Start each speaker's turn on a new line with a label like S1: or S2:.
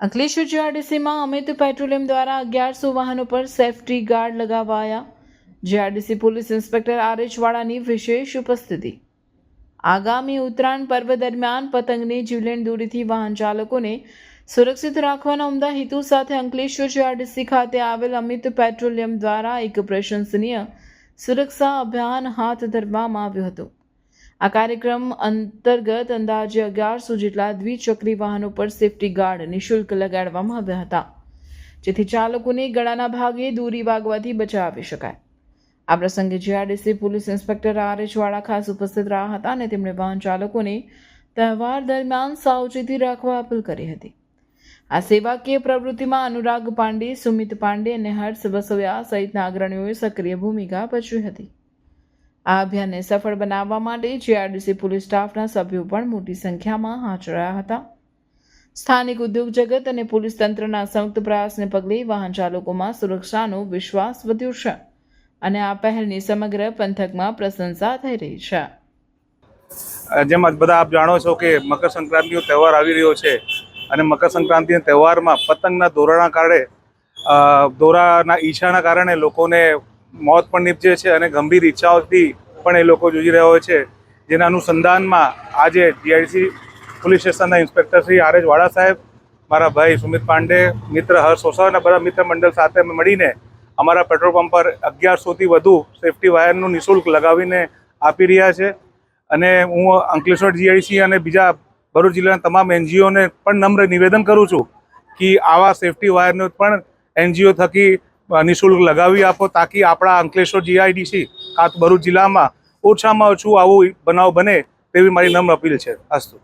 S1: Ankleshwar જીઆરડીસીમાં Amit petroleum દ્વારા અગિયારસો વાહનો પર safety guard લગાવાયા. GRDC police inspector R H વાળાની વિશેષ ઉપસ્થિતિ. આગામી ઉત્તરાયણ પર્વ દરમિયાન પતંગની જીવલેણ દૂરીથી વાહન ચાલકોને સુરક્ષિત રાખવાના ઉમદા હેતુ સાથે અંકલેશ્વર જીઆરડીસી ખાતે આવેલ અમિત પેટ્રોલિયમ દ્વારા એક પ્રશંસનીય સુરક્ષા અભિયાન હાથ ધરવામાં આવ્યું હતું. આ કાર્યક્રમ અંતર્ગત અંદાજે અગિયારસો જેટલા દ્વિચક્રી વાહનો પર સેફટી ગાર્ડ નિઃશુલ્ક લગાડવામાં આવ્યા હતા. જેથી ચાલકોને ગળાના ભાગે દૂરી વાગવાથી બચાવી શકાય. આ પ્રસંગે GRDC police inspector R H Vala ખાસ ઉપસ્થિત રહ્યા હતા અને તેમણે વાહન ચાલકોને તહેવાર દરમિયાન સાવચેતી રાખવા અપીલ કરી હતી. આ સેવાકીય પ્રવૃત્તિમાં અનુરાગ પાંડે, સુમિત પાંડે અને હર્ષ વસોયા સહિતના અગ્રણીઓએ સક્રિય ભૂમિકા ભજવી હતી. આ અભિયાનને સફળ બનાવવા માટે જીઆરડીસી પોલીસ સ્ટાફના સભ્યો પણ મોટી સંખ્યામાં હાજર રહ્યા હતા. સ્થાનિક ઉદ્યોગ જગત અને પોલીસ તંત્રના સંયુક્ત પ્રયાસને પગલે વાહન ચાલકોમાં સુરક્ષાનો વિશ્વાસ વધ્યો છે અને આ પહેલની સમગ્ર પંથકમાં પ્રશંસા થઈ રહી છે.
S2: જેમ બધા આપ જાણો છો કે મકર સંક્રાંતિનો તહેવાર આવી રહ્યો છે અને મકર સંક્રાંતિના તહેવારમાં પતંગના દોરાના કારણે દોરાના ઈચ્છાના કારણે લોકોને મોત પણ નીપજે છે અને ગંભીર ઈચ્છાઓથી પણ એ લોકો જુજી રહ્યા હોય છે. જેના અનુસંધાનમાં આજે જીઆઈસી પોલીસ સ્ટેશનના ઇન્સ્પેક્ટર શ્રી આર એચ સાહેબ, મારા ભાઈ સુમિત પાંડે, મિત્ર હર્ષ ઓસા અને બધા મિત્ર મંડળ સાથે મળીને અમારા પેટ્રોલ પંપ પર અગિયારસોથી વધુ સેફટી વાયરનું નિઃશુલ્ક લગાવીને આપી રહ્યા છે. અને હું અંકલેશ્વર જીઆઈસી અને બીજા ભરૂચ જિલ્લાના તમામ એનજીઓને પણ નમ્ર નિવેદન કરું છું કે આવા સેફટી વાયરનો પણ એનજીઓ થકી નિઃશુલ્ક લગાવી આપો તાકી આપણા અંકલેશ્વર જીઆઈડીસી કાં તો ભરૂચ જિલ્લામાં ઓછામાં ઓછું આવું બનાવ બને તેવી મારી નમ્ર અપીલ છે. અસ્તુ.